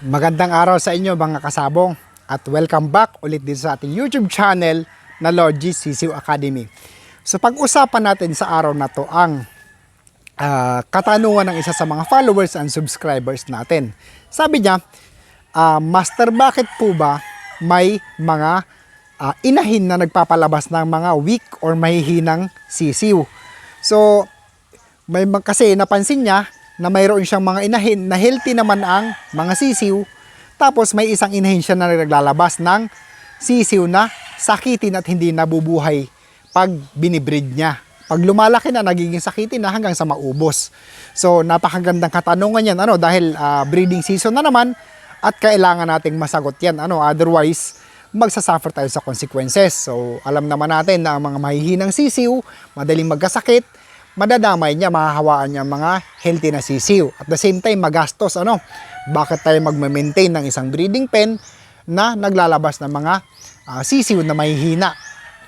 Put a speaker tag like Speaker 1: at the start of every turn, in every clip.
Speaker 1: Magandang araw sa inyo mga kasabong at welcome back ulit dito sa ating YouTube channel na Lord G. Sisiw Academy. So pag-usapan natin sa araw na to ang ah, katanungan ng isa sa mga followers and subscribers natin. Sabi niya, ah, Master, bakit po ba may mga ah, inahin na nagpapalabas ng mga weak or mahihinang sisiw? So, may kasi napansin niya na mayroon siyang mga inahin na healthy naman ang mga sisiw. Tapos may isang inahin siya na naglalabas ng sisiw na sakitin at hindi nabubuhay pag binibreed niya. Pag lumalaki na, nagiging sakitin na hanggang sa maubos. So, napakagandang katanungan yan, ano, dahil ah, breeding season na naman at kailangan nating masagot yan. Ano, otherwise, magsasuffer tayo sa consequences. So, alam naman natin na ang mga mahihinang sisiw, madaling magkasakit, madadamay niya, mahahawaan niya mga healthy na sisiw. At the same time, magastos, ano? Bakit tayo magme-maintain ng isang breeding pen na naglalabas ng mga ah, sisiw na mahihina?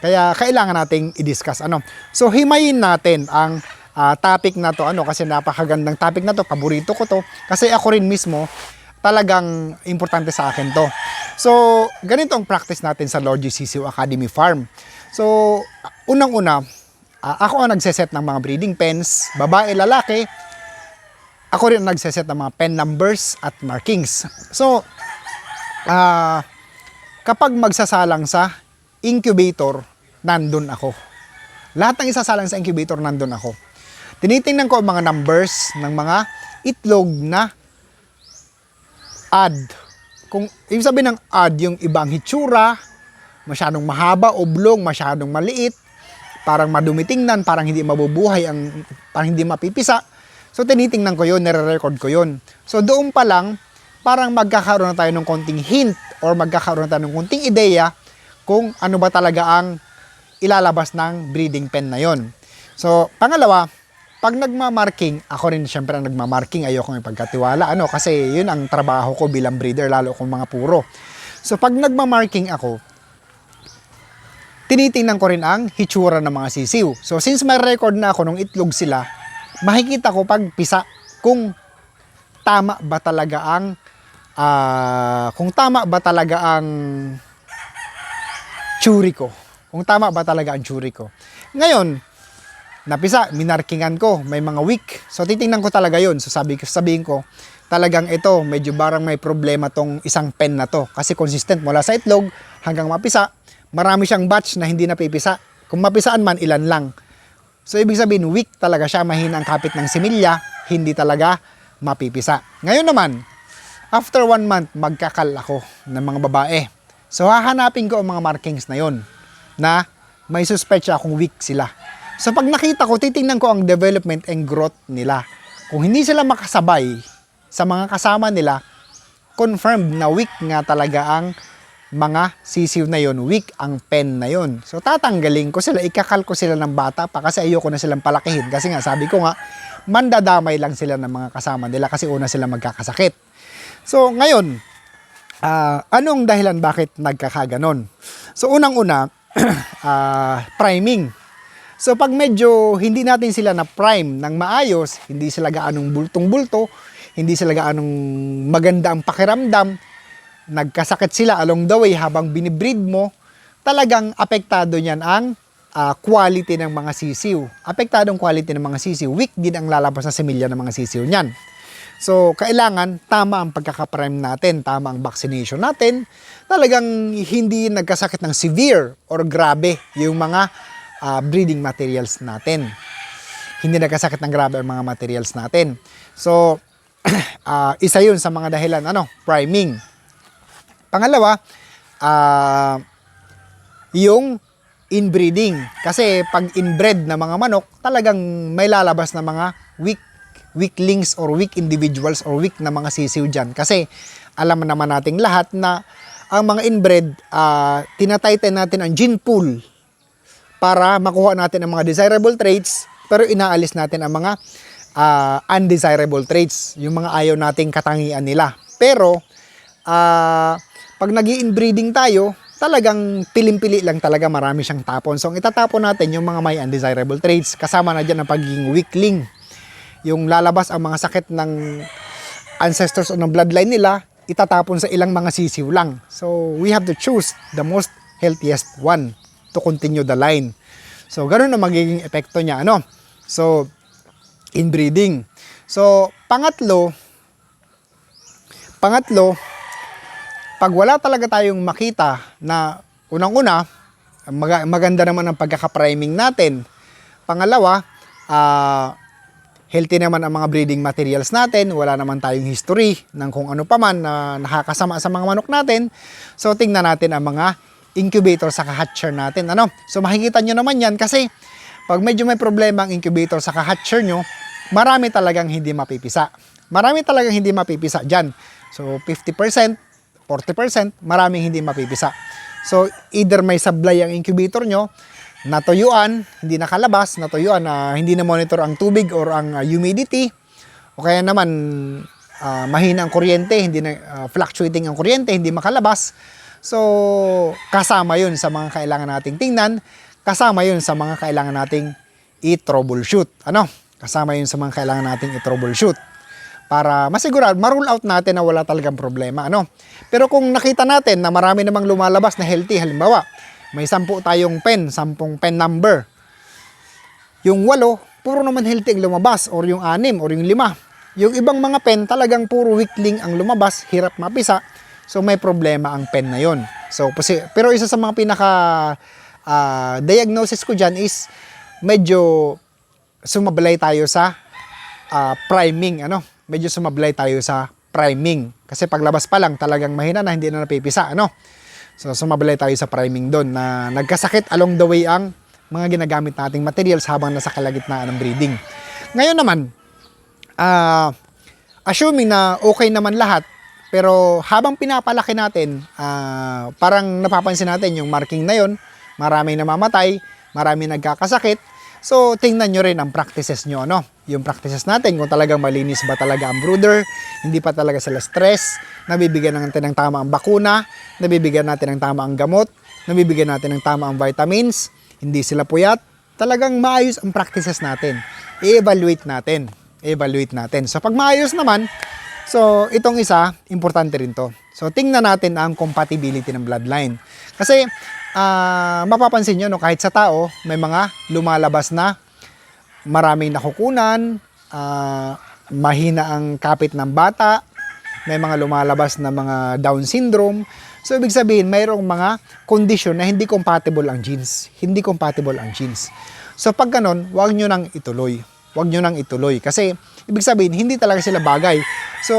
Speaker 1: Kaya kailangan nating i-discuss ano. So himayin natin ang ah, topic na to ano kasi napakagandang topic na to, paborito ko to kasi ako rin mismo talagang importante sa akin to. So ganito ang practice natin sa Lord G. Sisiw Academy Farm. So unang-una, ah, ako ang nagseset ng mga breeding pens, babae, lalaki. Ako rin ang nagseset ng mga pen numbers at markings. So ah kapag magsasalang sa incubator, nandun ako. Lahat ng isasalang sa incubator, nandun ako. Tinitingnan ko ang mga numbers ng mga itlog na add. Kung ibig sabihin ng add, yung ibang hitsura, masyadong mahaba, oblong, masyadong maliit, parang madumi tingnan, parang hindi mabubuhay, ang, parang hindi mapipisa. So tinitingnan ko yun, nire-record ko yun. So doon pa lang, parang magkakaroon na tayo ng konting hint or magkakaroon na tayo ng konting ideya kung ano ba talaga ang ilalabas ng breeding pen na yon. So, pangalawa, pag nagmamarking, ako rin siyempre ang nagmamarking, ayoko ng pagkatiwala, ano, kasi yun ang trabaho ko bilang breeder, lalo kung mga puro. So, pag nagmamarking ako, tinitingnan ko rin ang hitsura ng mga sisiw. So, since may record na ako nung itlog sila, makikita ko pag pisa kung tama ba talaga ang ah, kung tama ba talaga ang tsuri ko. Kung tama ba talaga ang tsuri ko. Ngayon, napisa, minarkingan ko, may mga weak. So titingnan ko talaga yun. So sabi, sabihin ko, talagang ito, medyo barang may problema tong isang pen na to. Kasi consistent mula sa itlog hanggang mapisa, marami siyang batch na hindi napipisa. Kung mapisaan man, ilan lang. So ibig sabihin, weak talaga siya, mahina ang kapit ng similya, hindi talaga mapipisa. Ngayon naman, after one month, magkakal ako ng mga babae. So hahanapin ko ang mga markings na yon na may suspect kung weak sila. So pag nakita ko, titingnan ko ang development and growth nila. Kung hindi sila makasabay sa mga kasama nila, confirmed na weak nga talaga ang mga sisiw na yon, weak ang pen na yon. So tatanggalin ko sila, ikakal ko sila ng bata pa kasi ayoko na silang palakihin. Kasi nga sabi ko nga, mandadamay lang sila ng mga kasama nila kasi una sila magkakasakit. So ngayon, ah, anong dahilan bakit nagkakaganon? So unang-una, ah, priming. So pag medyo hindi natin sila na prime ng maayos, hindi sila gaanong bultong-bulto, hindi sila gaanong maganda ang pakiramdam, nagkasakit sila along the way habang binibreed mo, talagang apektado niyan ang ah, quality ng mga sisiw. Apektado ang quality ng mga sisiw. Weak din ang lalabas na similya ng mga sisiw niyan. So, kailangan tama ang pagkakaprime natin, tama ang vaccination natin. Talagang hindi nagkasakit ng severe or grabe yung mga ah, breeding materials natin. Hindi nagkasakit ng grabe ang mga materials natin. So, ah, isa yun sa mga dahilan, ano, priming. Pangalawa, ah, yung inbreeding. Kasi pag inbred na mga manok, talagang may lalabas na mga weak weaklings or weak individuals or weak na mga sisiw dyan. Kasi alam naman nating lahat na ang mga inbred, uh, tinatighten natin ang gene pool para makuha natin ang mga desirable traits pero inaalis natin ang mga ah, undesirable traits, yung mga ayaw nating katangian nila. Pero ah, pag nag inbreeding tayo, talagang pilim-pili lang talaga marami siyang tapon. So itatapon natin yung mga may undesirable traits kasama na dyan ang pagiging weakling. Yung lalabas ang mga sakit ng ancestors o ng bloodline nila, itatapon sa ilang mga sisiw lang. So, we have to choose the most healthiest one to continue the line. So, ganun ang magiging epekto niya. Ano? So, inbreeding. So, pangatlo, pangatlo, pag wala talaga tayong makita na unang-una, maga- maganda naman ang pagkaka-priming natin. Pangalawa, ah, healthy naman ang mga breeding materials natin, wala naman tayong history ng kung ano pa man na nakakasama sa mga manok natin. So tingnan natin ang mga incubator sa hatcher natin. Ano? So makikita nyo naman yan kasi pag medyo may problema ang incubator sa hatcher nyo, marami talagang hindi mapipisa. Marami talagang hindi mapipisa dyan. So 50%, 40%, maraming hindi mapipisa. So either may sablay ang incubator nyo, natuyuan, hindi nakalabas, natuyuan na hindi na monitor ang tubig or ang uh, humidity, o kaya naman ah, mahina ang kuryente, hindi na ah, fluctuating ang kuryente, hindi makalabas. So, kasama 'yun sa mga kailangan nating tingnan, kasama 'yun sa mga kailangan nating i-troubleshoot. Ano? Kasama 'yun sa mga kailangan nating i-troubleshoot para masigurado, ma-rule out natin na wala talagang problema, ano? Pero kung nakita natin na marami namang lumalabas na healthy, halimbawa, may sampu tayong pen, sampung pen number. Yung walo, puro naman healthy ang lumabas, or yung anim, or yung lima. Yung ibang mga pen, talagang puro weakling ang lumabas, hirap mapisa, so may problema ang pen na yon. So, pero isa sa mga pinaka ah, diagnosis ko dyan is medyo sumablay tayo sa ah, priming, ano? Medyo sumablay tayo sa priming. Kasi paglabas pa lang, talagang mahina na, hindi na napipisa, ano? So, sumablay tayo sa priming doon na nagkasakit along the way ang mga ginagamit nating materials habang nasa kalagitnaan ng breeding. Ngayon naman, ah, assuming na okay naman lahat, pero habang pinapalaki natin, ah, parang napapansin natin yung marking na yon, maraming namamatay, maraming nagkakasakit. So, tingnan nyo rin ang practices nyo, ano? Yung practices natin, kung talagang malinis ba talaga ang brooder, hindi pa talaga sila stress, nabibigyan natin ng tama ang bakuna, nabibigyan natin ng tama ang gamot, nabibigyan natin ng tama ang vitamins, hindi sila puyat, talagang maayos ang practices natin. I-evaluate natin. I-evaluate natin. So, pag maayos naman, so, itong isa, importante rin to. So, tingnan natin ang compatibility ng bloodline. Kasi, ah, mapapansin nyo, no, kahit sa tao, may mga lumalabas na maraming nakukunan, ah, mahina ang kapit ng bata, may mga lumalabas na mga Down syndrome. So, ibig sabihin, mayroong mga condition na hindi compatible ang genes. Hindi compatible ang genes. So, pag ganun, huwag nyo nang ituloy. Huwag nyo nang ituloy. Kasi, ibig sabihin, hindi talaga sila bagay. So,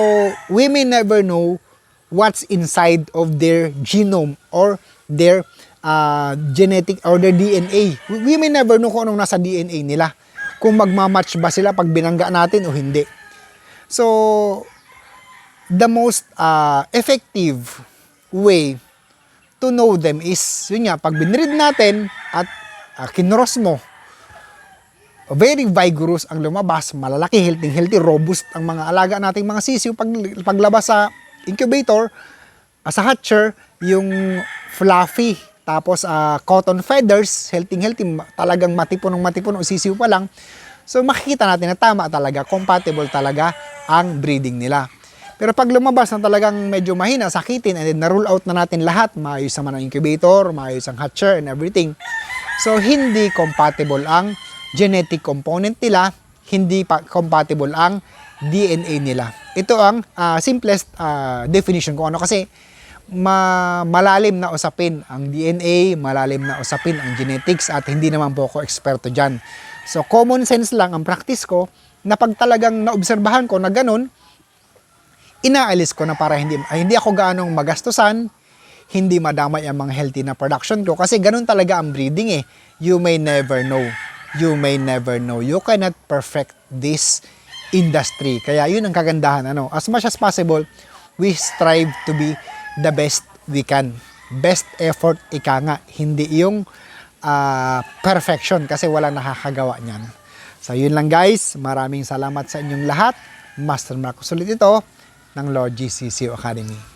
Speaker 1: we may never know what's inside of their genome or their uh, genetic or their DNA. We may never know kung anong nasa DNA nila. Kung magmamatch ba sila pag binangga natin o hindi. So, the most uh, effective way to know them is, yun nga, pag binread natin at uh, kinross mo, very vigorous ang lumabas, malalaki, healthy, healthy, robust ang mga alaga nating mga sisiw pag, paglabas sa incubator, uh, sa hatcher, yung fluffy, tapos uh, cotton feathers, healthy, healthy, ma- talagang matipunong matipunong sisiw pa lang. So makikita natin na tama talaga, compatible talaga ang breeding nila. Pero pag lumabas na talagang medyo mahina, sakitin, and then na-rule out na natin lahat, maayos naman ang incubator, maayos ang hatcher and everything. So, hindi compatible ang genetic component nila, hindi pa compatible ang DNA nila. Ito ang ah, simplest ah, definition ko ano kasi ma- malalim na usapin ang DNA, malalim na usapin ang genetics at hindi naman po ako eksperto dyan. So common sense lang ang practice ko na pag talagang naobserbahan ko na ganun, inaalis ko na para hindi ay, hindi ako gaanong magastusan, hindi madamay ang mga healthy na production ko kasi ganun talaga ang breeding eh. You may never know. You may never know. You cannot perfect this industry. Kaya yun ang kagandahan ano. As much as possible, we strive to be the best we can. Best effort ika nga, hindi yung ah, perfection kasi wala nakakagawa niyan. So yun lang guys, maraming salamat sa inyong lahat. Master Marcos ulit ito ng Lord GCC Academy.